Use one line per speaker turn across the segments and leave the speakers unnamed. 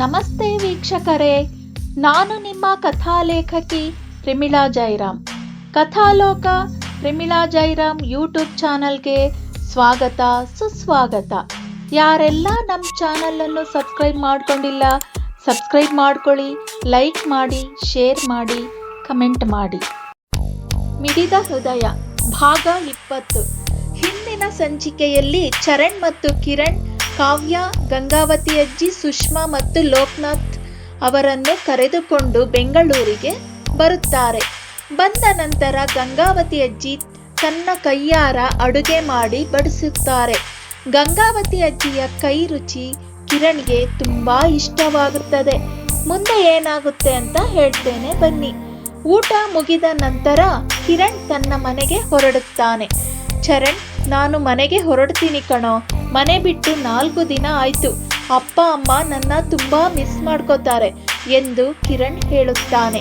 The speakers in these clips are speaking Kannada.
ನಮಸ್ತೆ ವೀಕ್ಷಕರೇ, ನಾನು ನಿಮ್ಮ ಕಥಾಲೇಖಕಿ ಪ್ರಿಮಿಳಾ ಜೈರಾಮ್. ಕಥಾಲೋಕ ಪ್ರಿಮಿಳಾ ಜೈರಾಮ್ ಯೂಟ್ಯೂಬ್ ಚಾನಲ್ಗೆ ಸ್ವಾಗತ, ಸುಸ್ವಾಗತ. ಯಾರೆಲ್ಲ ನಮ್ಮ ಚಾನಲನ್ನು ಸಬ್ಸ್ಕ್ರೈಬ್ ಮಾಡ್ಕೊಂಡಿಲ್ಲ, ಸಬ್ಸ್ಕ್ರೈಬ್ ಮಾಡ್ಕೊಳ್ಳಿ, ಲೈಕ್ ಮಾಡಿ, ಶೇರ್ ಮಾಡಿ, ಕಮೆಂಟ್ ಮಾಡಿ. ಮಿಡಿದ ಹೃದಯ, ಭಾಗ ಇಪ್ಪತ್ತು. ಹಿಂದಿನ ಸಂಚಿಕೆಯಲ್ಲಿ ಚರಣ್ ಮತ್ತು ಕಿರಣ್ ಕಾವ್ಯ, ಗಂಗಾವತಿ ಅಜ್ಜಿ, ಸುಷ್ಮಾ ಮತ್ತು ಲೋಕನಾಥ್ ಅವರನ್ನು ಕರೆದುಕೊಂಡು ಬೆಂಗಳೂರಿಗೆ ಬರುತ್ತಾರೆ. ಬಂದ ನಂತರ ಗಂಗಾವತಿ ಅಜ್ಜಿ ತನ್ನ ಕೈಯಾರ ಅಡುಗೆ ಮಾಡಿ ಬಡಿಸುತ್ತಾರೆ. ಗಂಗಾವತಿ ಅಜ್ಜಿಯ ಕೈ ರುಚಿ ಕಿರಣ್ಗೆ ತುಂಬಾ ಇಷ್ಟವಾಗುತ್ತದೆ. ಮುಂದೆ ಏನಾಗುತ್ತೆ ಅಂತ ಹೇಳ್ತೇನೆ ಬನ್ನಿ. ಊಟ ಮುಗಿದ ನಂತರ ಕಿರಣ್ ತನ್ನ ಮನೆಗೆ ಹೊರಡುತ್ತಾನೆ. ಚರಣ್ ನಾನು ಮನೆಗೆ ಹೊರಡ್ತೀನಿ ಕಣೋ. ಮನೆ ಬಿಟ್ಟು ನಾಲ್ಕು ದಿನ ಆಯ್ತು. ಅಪ್ಪ, ಅಮ್ಮ ನನ್ನ ತುಂಬಾ ಮಿಸ್ ಮಾಡ್ಕೋತಾರೆ ಎಂದು ಕಿರಣ್ ಹೇಳುತ್ತಾನೆ.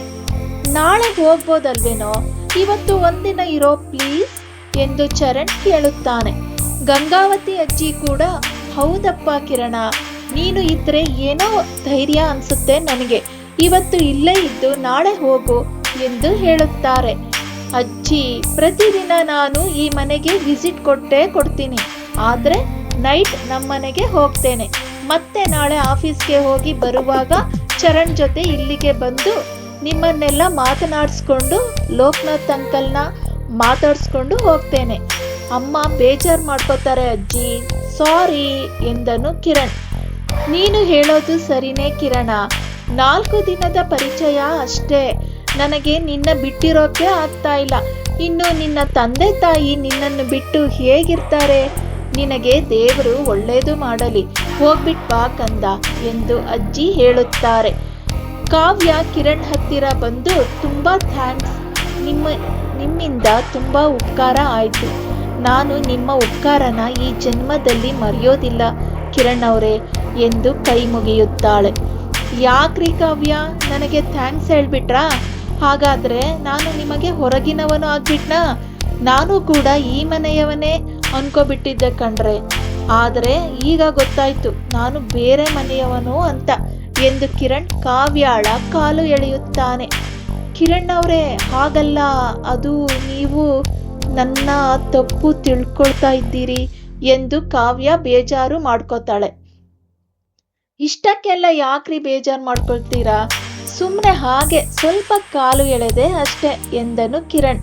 ನಾಳೆ ಹೋಗ್ಬೋದಲ್ವೇನೋ? ಇವತ್ತು ಒಂದಿನ ಇರೋ ಪ್ಲೀಸ್ ಎಂದು ಚರಣ್ ಕೇಳುತ್ತಾನೆ. ಗಂಗಾವತಿ ಅಜ್ಜಿ ಕೂಡ, ಹೌದಪ್ಪ ಕಿರಣ, ನೀನು ಇದ್ರೆ ಏನೋ ಧೈರ್ಯ ಅನ್ಸುತ್ತೆ ನನಗೆ. ಇವತ್ತು ಇಲ್ಲೇ ಇದ್ದು ನಾಳೆ ಹೋಗು ಎಂದು ಹೇಳುತ್ತಾರೆ. ಅಜ್ಜಿ, ಪ್ರತಿದಿನ ನಾನು ಈ ಮನೆಗೆ ವಿಸಿಟ್ ಕೊಟ್ಟೇ ಕೊಡ್ತೀನಿ. ಆದರೆ ನೈಟ್ ನಮ್ಮನೆಗೆ ಹೋಗ್ತೇನೆ. ಮತ್ತೆ ನಾಳೆ ಆಫೀಸ್ಗೆ ಹೋಗಿ ಬರುವಾಗ ಚರಣ್ ಜೊತೆ ಇಲ್ಲಿಗೆ ಬಂದು ನಿಮ್ಮನ್ನೆಲ್ಲ ಮಾತನಾಡಿಸ್ಕೊಂಡು ಲೋಕನಾಥ್ ಅಂಕಲ್ನ ಮಾತಾಡಿಸ್ಕೊಂಡು ಹೋಗ್ತೇನೆ. ಅಮ್ಮ ಬೇಜಾರು ಮಾಡ್ಕೋತಾರೆ ಅಜ್ಜಿ. ಸಾರಿ, ಎಂದನು ಕಿರಣ್. ನೀನು ಹೇಳೋದು ಸರಿನೇ ಕಿರಣ. ನಾಲ್ಕು ದಿನದ ಪರಿಚಯ ಅಷ್ಟೇ. ನನಗೆ ನಿನ್ನ ಬಿಟ್ಟಿರೋಕೆ ಆಗ್ತಾ ಇಲ್ಲ. ಇನ್ನು ನಿನ್ನ ತಂದೆ ತಾಯಿ ನಿನ್ನನ್ನು ಬಿಟ್ಟು ಹೇಗಿರ್ತಾರೆ? ನಿನಗೆ ದೇವರು ಒಳ್ಳೆಯದು ಮಾಡಲಿ. ಹೋಗ್ಬಿಟ್ ಬಾ ಕಂದ ಎಂದು ಅಜ್ಜಿ ಹೇಳುತ್ತಾರೆ. ಕಾವ್ಯ ಕಿರಣ್ ಹತ್ತಿರ ಬಂದು, ತುಂಬ ಥ್ಯಾಂಕ್ಸ್. ನಿಮ್ಮ, ನಿಮ್ಮಿಂದ ತುಂಬ ಉಪಕಾರ ಆಯಿತು. ನಾನು ನಿಮ್ಮ ಉಪಕಾರನ ಈ ಜನ್ಮದಲ್ಲಿ ಮರೆಯೋದಿಲ್ಲ ಕಿರಣ್ ಅವರೇ ಎಂದು ಕೈ ಮುಗಿಯುತ್ತಾಳೆ. ಯಾಕ್ರಿ ಕಾವ್ಯ? ನನಗೆ ಥ್ಯಾಂಕ್ಸ್ ಹೇಳ್ಬಿಟ್ರಾ? ಹಾಗಾದ್ರೆ ನಾನು ನಿಮಗೆ ಹೊರಗಿನವನು ಆಗ್ಬಿಟ್ನಾ? ನಾನು ಕೂಡ ಈ ಮನೆಯವನೇ ಅನ್ಕೋಬಿಟ್ಟಿದ್ದೆ ಕಣ್ರೆ. ಆದರೆ ಈಗ ಗೊತ್ತಾಯ್ತು, ನಾನು ಬೇರೆ ಮನೆಯವನು ಅಂತ ಎಂದು ಕಿರಣ್ ಕಾವ್ಯಾಳ ಕಾಲು ಎಳೆಯುತ್ತಾನೆ. ಕಿರಣ್ ಅವರೇ, ಹಾಗಲ್ಲ, ಅದು ನೀವು ನನ್ನ ತಪ್ಪು ತಿಳ್ಕೊಳ್ತಾ ಇದ್ದೀರಿ ಎಂದು ಕಾವ್ಯ ಬೇಜಾರು ಮಾಡ್ಕೋತಾಳೆ. ಇಷ್ಟಕ್ಕೆಲ್ಲ ಯಾಕ್ರಿ ಬೇಜಾರು ಮಾಡ್ಕೊಳ್ತೀರಾ? ಸುಮ್ಮನೆ ಹಾಗೆ ಸ್ವಲ್ಪ ಕಾಲು ಎಳೆದೆ ಅಷ್ಟೆ ಎಂದನು ಕಿರಣ್.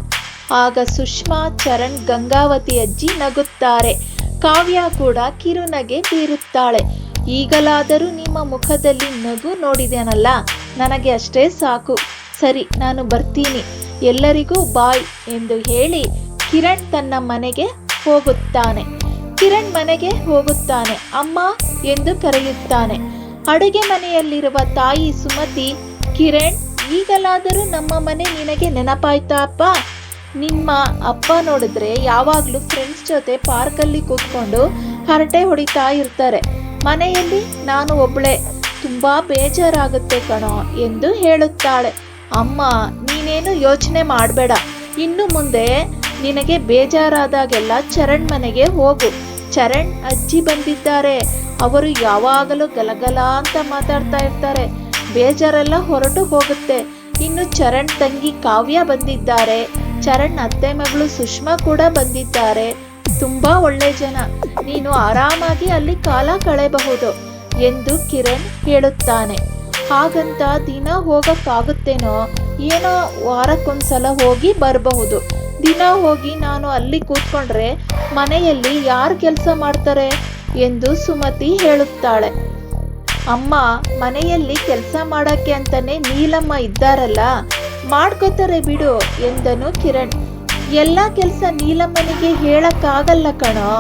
ಆಗ ಸುಷ್ಮಾ, ಚರಣ್, ಗಂಗಾವತಿ ಅಜ್ಜಿ ನಗುತ್ತಾರೆ. ಕಾವ್ಯ ಕೂಡ ಕಿರುನಗೆ ಬೀರುತ್ತಾಳೆ. ಈಗಲಾದರೂ ನಿಮ್ಮ ಮುಖದಲ್ಲಿ ನಗು ನೋಡಿದೆನಲ್ಲ, ನನಗೆ ಅಷ್ಟೇ ಸಾಕು. ಸರಿ, ನಾನು ಬರ್ತೀನಿ. ಎಲ್ಲರಿಗೂ ಬಾಯ್ ಎಂದು ಹೇಳಿ ಕಿರಣ್ ತನ್ನ ಮನೆಗೆ ಹೋಗುತ್ತಾನೆ. ಕಿರಣ್ ಮನೆಗೆ ಹೋಗುತ್ತಾನೆ. ಅಮ್ಮ ಎಂದು ಕರೆಯುತ್ತಾನೆ. ಅಡುಗೆ ಮನೆಯಲ್ಲಿರುವ ತಾಯಿ ಸುಮತಿ ಕಿರಣ್, ಈಗಲಾದರೂ ನಮ್ಮ ಮನೆ ನಿನಗೆ ನೆನಪಾಯ್ತಾ ಅಪ್ಪ ನಿಮ್ಮ ಅಪ್ಪ ನೋಡಿದ್ರೆ ಯಾವಾಗಲೂ ಫ್ರೆಂಡ್ಸ್ ಜೊತೆ ಪಾರ್ಕಲ್ಲಿ ಕೂತ್ಕೊಂಡು ಹರಟೆ ಹೊಡಿತಾ ಇರ್ತಾರೆ. ಮನೆಯಲ್ಲಿ ನಾನು ಒಬ್ಳೆ. ತುಂಬಾ ಬೇಜಾರಾಗುತ್ತೆ ಕಣೋ ಎಂದು ಹೇಳುತ್ತಾಳೆ. ಅಮ್ಮ, ನೀನೇನು ಯೋಚನೆ ಮಾಡಬೇಡ. ಇನ್ನು ಮುಂದೆ ನಿನಗೆ ಬೇಜಾರಾದಾಗೆಲ್ಲ ಚರಣ್ ಮನೆಗೆ ಹೋಗು. ಚರಣ್ ಅಜ್ಜಿ ಬಂದಿದ್ದಾರೆ. ಅವರು ಯಾವಾಗಲೂ ಗಲಗಲ ಅಂತ ಮಾತಾಡ್ತಾ ಇರ್ತಾರೆ. ಬೇಜಾರೆಲ್ಲ ಹೊರಟು ಹೋಗುತ್ತೆ. ಇನ್ನು ಚರಣ್ ತಂಗಿ ಕಾವ್ಯ ಬಂದಿದ್ದಾರೆ. ಚರಣ್ ಅತ್ತೆ ಮಗಳು ಸುಷ್ಮಾ ಕೂಡ ಬಂದಿದ್ದಾರೆ. ತುಂಬಾ ಒಳ್ಳೆ ಜನ. ನೀನು ಆರಾಮಾಗಿ ಅಲ್ಲಿ ಕಾಲ ಕಳೆಯಬಹುದು ಎಂದು ಕಿರಣ್ ಹೇಳುತ್ತಾನೆ. ಹಾಗಂತ ದಿನ ಹೋಗಕ್ಕಾಗುತ್ತೇನೋ? ಏನೋ ವಾರಕ್ಕೊಂದ್ಸಲ ಹೋಗಿ ಬರಬಹುದು. ದಿನ ಹೋಗಿ ನಾನು ಅಲ್ಲಿ ಕೂತ್ಕೊಂಡ್ರೆ ಮನೆಯಲ್ಲಿ ಯಾರು ಕೆಲಸ ಮಾಡ್ತಾರೆ? ಎಂದು ಸುಮತಿ ಹೇಳುತ್ತಾಳೆ. ಅಮ್ಮ, ಮನೆಯಲ್ಲಿ ಕೆಲಸ ಮಾಡೋಕ್ಕೆ ಅಂತಾನೆ ನೀಲಮ್ಮ ಇದ್ದಾರಲ್ಲ, ಮಾಡ್ಕೋತಾರೆ ಬಿಡು ಎಂದನು ಕಿರಣ್. ಎಲ್ಲ ಕೆಲಸ ನೀಲಮ್ಮನಿಗೆ ಹೇಳಕ್ಕಾಗಲ್ಲ ಕಣೋ.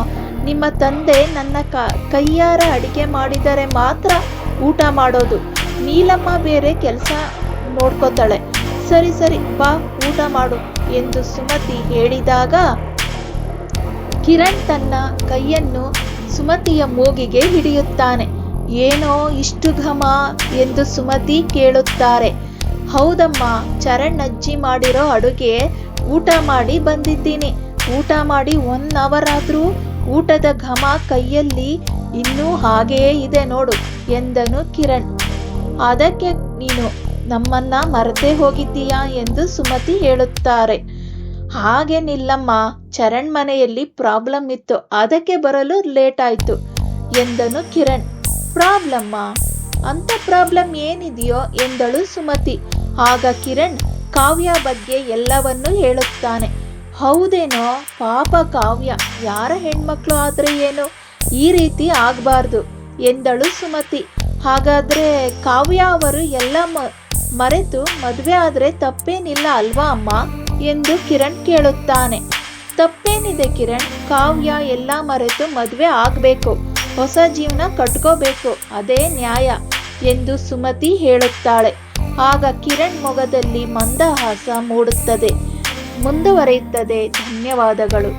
ನಿಮ್ಮ ತಂದೆ ನನ್ನ ಕ, ಕೈಯಾರ ಅಡಿಗೆ ಮಾಡಿದರೆ ಮಾತ್ರ ಊಟ ಮಾಡೋದು. ನೀಲಮ್ಮ ಬೇರೆ ಕೆಲಸ ನೋಡ್ಕೋತಾಳೆ. ಸರಿ ಸರಿ, ಬಾ, ಊಟ ಮಾಡು ಎಂದು ಸುಮತಿ ಹೇಳಿದಾಗ ಕಿರಣ್ ತನ್ನ ಕೈಯನ್ನು ಸುಮತಿಯ ಮೂಗಿಗೆ ಹಿಡಿಯುತ್ತಾನೆ. ಏನೋ ಇಷ್ಟು ಘಮ ಎಂದು ಸುಮತಿ ಕೇಳುತ್ತಾರೆ. ಹೌದಮ್ಮ ಚರಣ್ ಅಜ್ಜಿ ಮಾಡಿರೋ ಅಡುಗೆ ಊಟ ಮಾಡಿ ಬಂದಿದ್ದೀನಿ. ಊಟ ಮಾಡಿ ಒನ್ ಅವರ್ ಆದರೂ ಊಟದ ಘಮ ಕೈಯಲ್ಲಿ ಇನ್ನೂ ಹಾಗೆಯೇ ಇದೆ ನೋಡು ಎಂದನು ಕಿರಣ್. ಅದಕ್ಕೆ ನೀನು ನಮ್ಮನ್ನ ಮರೆತೇ ಹೋಗಿದ್ದೀಯಾ ಎಂದು ಸುಮತಿ ಹೇಳುತ್ತಾರೆ. ಹಾಗೇನಿಲ್ಲಮ್ಮ, ಚರಣ್ ಮನೆಯಲ್ಲಿ ಪ್ರಾಬ್ಲಮ್ ಇತ್ತು. ಅದಕ್ಕೆ ಬರಲು ಲೇಟ್ ಆಯ್ತು ಎಂದನು ಕಿರಣ್. ಪ್ರಾಬ್ಲಮ್ಮ? ಅಂಥ ಪ್ರಾಬ್ಲಮ್ ಏನಿದೆಯೋ ಎಂದಳು ಸುಮತಿ. ಆಗ ಕಿರಣ್ ಕಾವ್ಯ ಬಗ್ಗೆ ಎಲ್ಲವನ್ನೂ ಹೇಳುತ್ತಾನೆ. ಹೌದೇನೋ? ಪಾಪ ಕಾವ್ಯ. ಯಾರ ಹೆಣ್ಮಕ್ಳು ಆದರೆ ಏನು? ಈ ರೀತಿ ಆಗಬಾರ್ದು ಎಂದಳು ಸುಮತಿ. ಹಾಗಾದ್ರೆ ಕಾವ್ಯ ಅವರು ಎಲ್ಲ ಮರೆತು ಮದುವೆ ಆದರೆ ತಪ್ಪೇನಿಲ್ಲ ಅಲ್ವಾ ಅಮ್ಮ? ಎಂದು ಕಿರಣ್ ಕೇಳುತ್ತಾನೆ. ತಪ್ಪೇನಿದೆ ಕಿರಣ್? ಕಾವ್ಯ ಎಲ್ಲ ಮರೆತು ಮದುವೆ ಆಗಬೇಕು. ಹೊಸ ಜೀವನ ಕಟ್ಕೋಬೇಕು. ಅದೇ ನ್ಯಾಯ ಎಂದು ಸುಮತಿ ಹೇಳುತ್ತಾಳೆ. ಆಗ ಕಿರಣ್ ಮೊಗದಲ್ಲಿ ಮಂದಹಾಸ ಮೂಡುತ್ತದೆ. ಮುಂದುವರಿಯುತ್ತದೆ. ಧನ್ಯವಾದಗಳು.